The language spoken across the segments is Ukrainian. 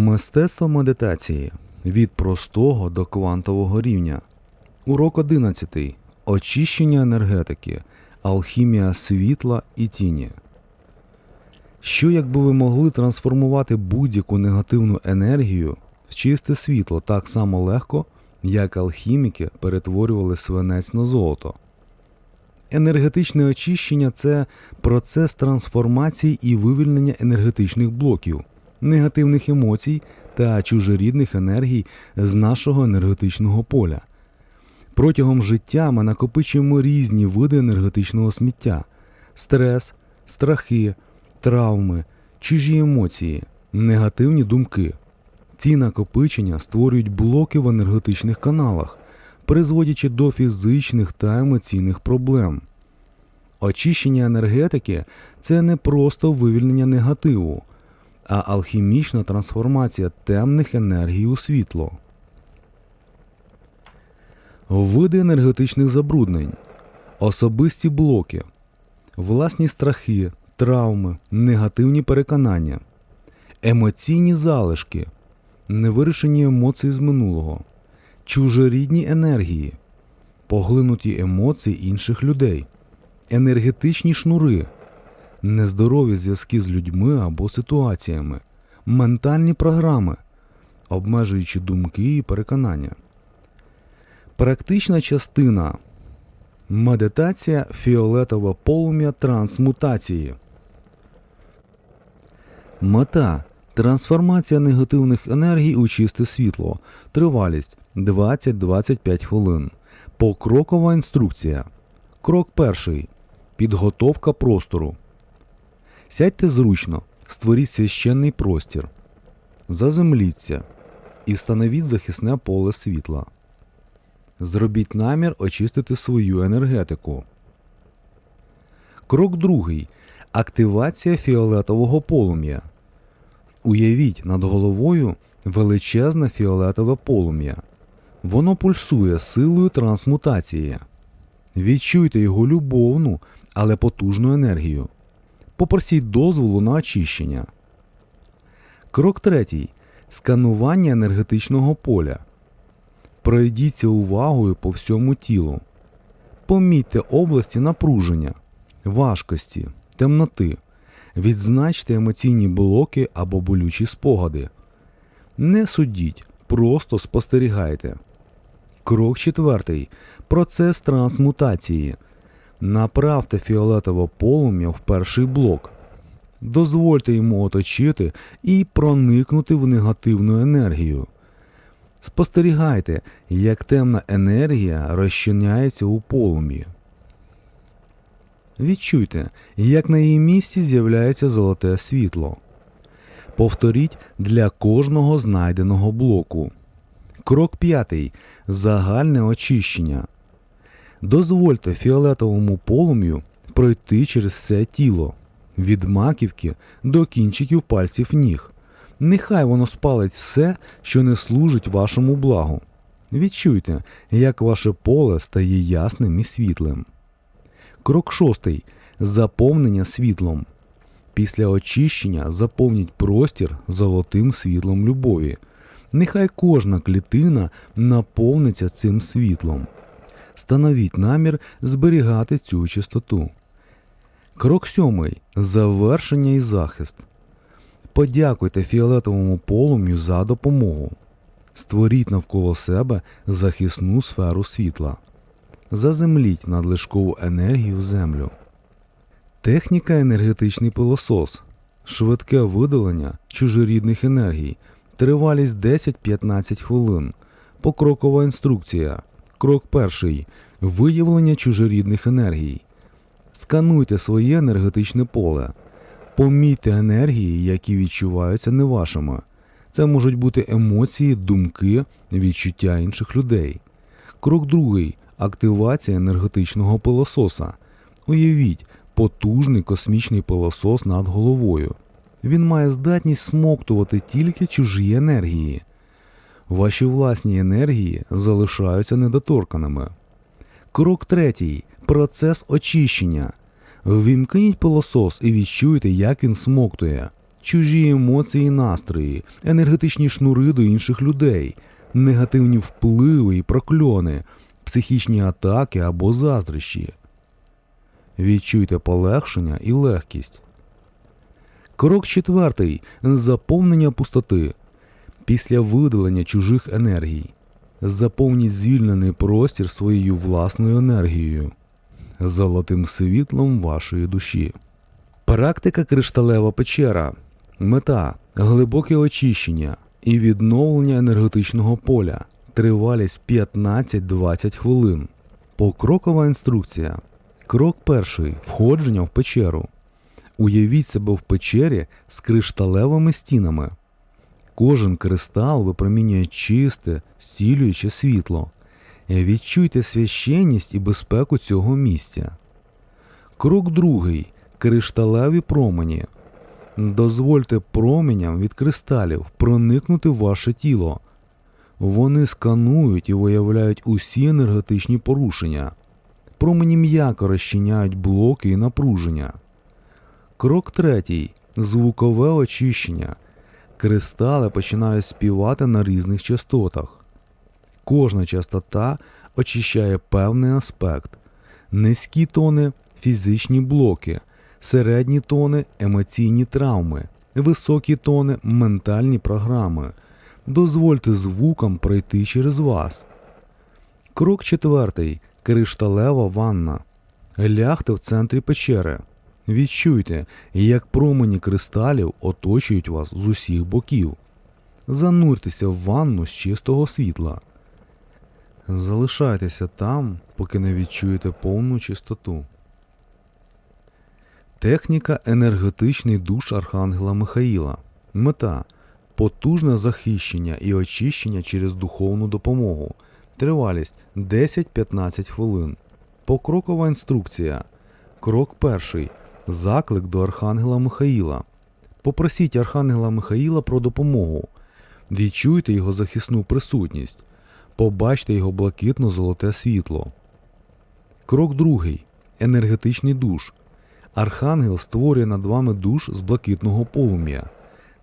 Мистецтво медитації від простого до квантового рівня. Урок 11. Очищення енергетики, алхімія світла і тіні. Що якби ви могли трансформувати будь-яку негативну енергію в чисте світло так само легко, як алхіміки перетворювали свинець на золото? Енергетичне очищення це процес трансформації і вивільнення енергетичних блоків, негативних емоцій та чужорідних енергій з нашого енергетичного поля. Протягом життя ми накопичуємо різні види енергетичного сміття: стрес, страхи, травми, чужі емоції, негативні думки. Ці накопичення створюють блоки в енергетичних каналах, призводячи до фізичних та емоційних проблем. Очищення енергетики це не просто вивільнення негативу, а алхімічна трансформація темних енергій у світло. Види енергетичних забруднень, особисті блоки, власні страхи, травми, негативні переконання, емоційні залишки, невирішені емоції з минулого, чужорідні енергії, поглинуті емоції інших людей, енергетичні шнури, нездорові зв'язки з людьми або ситуаціями, ментальні програми, обмежуючи думки і переконання. Практична частина медитація фіолетове полум'я трансмутації. Мета трансформація негативних енергій у чисте світло. Тривалість 20-25 хвилин. Покрокова інструкція. Крок перший. Підготовка простору. Сядьте зручно, створіть священний простір. Заземліться і встановіть захисне поле світла. Зробіть намір очистити свою енергетику. Крок другий. Активація фіолетового полум'я. Уявіть над головою величезне фіолетове полум'я. Воно пульсує силою трансмутації. Відчуйте його любовну, але потужну енергію. Попросіть дозволу на очищення. Крок третій. Сканування енергетичного поля. Пройдіться увагою по всьому тілу. Помітьте області напруження, важкості, темноти. Відзначте емоційні блоки або болючі спогади. Не судіть, просто спостерігайте. Крок четвертий. Процес трансмутації. Направте фіолетове полум'я в перший блок. Дозвольте йому оточити і проникнути в негативну енергію. Спостерігайте, як темна енергія розчиняється у полум'ї. Відчуйте, як на її місці з'являється золоте світло. Повторіть для кожного знайденого блоку. Крок п'ятий. Загальне очищення. Дозвольте фіолетовому полум'ю пройти через все тіло від маківки до кінчиків пальців ніг. Нехай воно спалить все, що не служить вашому благу. Відчуйте, як ваше поле стає ясним і світлим. Крок шостий. Заповнення світлом. Після очищення заповніть простір золотим світлом любові. Нехай кожна клітина наповниться цим світлом. Становіть намір зберігати цю чистоту. Крок сьомий. Завершення і захист. Подякуйте фіолетовому полум'ю за допомогу. Створіть навколо себе захисну сферу світла. Заземліть надлишкову енергію в землю. Техніка енергетичний пилосос. Швидке видалення чужорідних енергій. Тривалість 10-15 хвилин. Покрокова інструкція. Крок перший. Виявлення чужорідних енергій. Скануйте своє енергетичне поле. Помітьте енергії, які відчуваються не вашими. Це можуть бути емоції, думки, відчуття інших людей. Крок другий активація енергетичного пилососа. Уявіть потужний космічний пилосос над головою. Він має здатність смоктувати тільки чужі енергії. Ваші власні енергії залишаються недоторканими. Крок третій процес очищення. Ввімкніть пилосос і відчуйте, як він смоктує. чужі емоції і настрої, енергетичні шнури до інших людей, негативні впливи і прокльони, психічні атаки або заздрощі. Відчуйте полегшення і легкість. Крок четвертий заповнення пустоти. Після видалення чужих енергій. Заповніть звільнений простір своєю власною енергією, золотим світлом вашої душі. Практика кришталева печера. Мета глибоке очищення і відновлення енергетичного поля. Тривалість 15-20 хвилин. Покрокова інструкція. Крок перший. Входження в печеру. Уявіть себе в печері з кришталевими стінами. Кожен кристал випромінює чисте, зцілююче світло. Відчуйте священність і безпеку цього місця. Крок другий. Кришталеві промені. Дозвольте променям від кристалів проникнути в ваше тіло. Вони сканують і виявляють усі енергетичні порушення. Промені м'яко розчиняють блоки і напруження. Крок третій. Звукове очищення. Кристали починають співати на різних частотах. Кожна частота очищає певний аспект. Низькі тони фізичні блоки, середні тони емоційні травми, високі тони ментальні програми. Дозвольте звукам пройти через вас. Крок четвертий. Кришталева ванна. Лягте в центрі печери. Відчуйте, як промені кристалів оточують вас з усіх боків. Зануртеся в ванну з чистого світла. Залишайтеся там, поки не відчуєте повну чистоту. Техніка енергетичний душ Архангела Михаїла. Мета потужне захищення і очищення через духовну допомогу. Тривалість 10-15 хвилин. Покрокова інструкція. Крок перший. Заклик до Архангела Михаїла. Попросіть Архангела Михаїла про допомогу. Відчуйте його захисну присутність. Побачте його блакитно-золоте світло. Крок другий. Енергетичний душ. Архангел створює над вами душ з блакитного полум'я.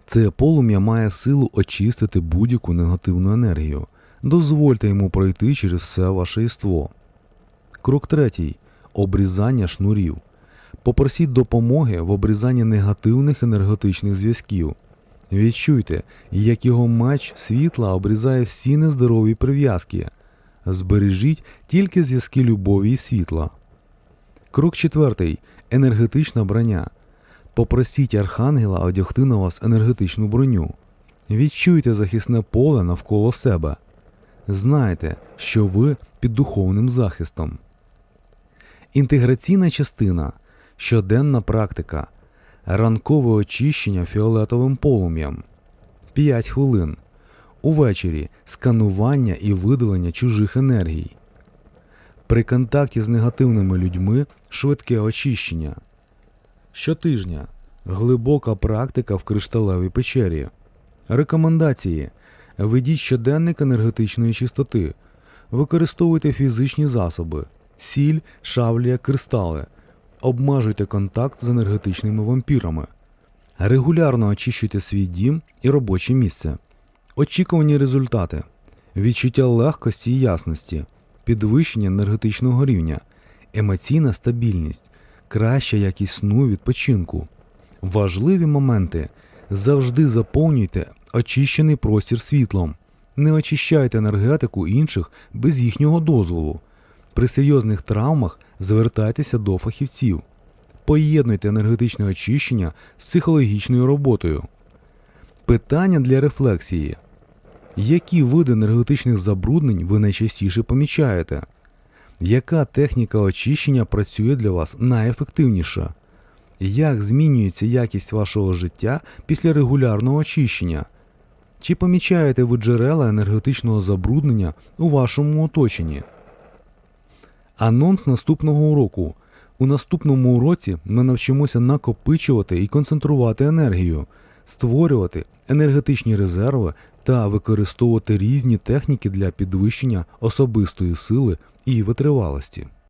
Це полум'я має силу очистити будь-яку негативну енергію. Дозвольте йому пройти через все ваше єство. Крок третій. Обрізання шнурів. Попросіть допомоги в обрізанні негативних енергетичних зв'язків. Відчуйте, як його меч світла обрізає всі нездорові прив'язки. Збережіть тільки зв'язки любові і світла. Крок четвертий. Енергетична броня. Попросіть архангела одягти на вас енергетичну броню. Відчуйте захисне поле навколо себе. Знайте, що ви під духовним захистом. Інтеграційна частина щоденна практика, ранкове очищення фіолетовим полум'ям, 5 хвилин. Увечері сканування і видалення чужих енергій. При контакті з негативними людьми швидке очищення. Щотижня глибока практика в кришталевій печері. Рекомендації. Ведіть щоденник енергетичної чистоти. Використовуйте фізичні засоби, сіль, шавлія, кристали. Обмежуйте контакт з енергетичними вампірами. Регулярно очищуйте свій дім і робоче місце. Очікувані результати. Відчуття легкості і ясності, підвищення енергетичного рівня, емоційна стабільність, краща якість сну відпочинку. Важливі моменти. Завжди заповнюйте очищений простір світлом. Не очищайте енергетику інших без їхнього дозволу. При серйозних травмах звертайтеся до фахівців. Поєднуйте енергетичне очищення з психологічною роботою. Питання для рефлексії. Які види енергетичних забруднень ви найчастіше помічаєте? Яка техніка очищення працює для вас найефективніше? Як змінюється якість вашого життя після регулярного очищення? Чи помічаєте ви джерела енергетичного забруднення у вашому оточенні? Анонс наступного уроку. У наступному уроці ми навчимося накопичувати і концентрувати енергію, створювати енергетичні резерви та використовувати різні техніки для підвищення особистої сили і витривалості.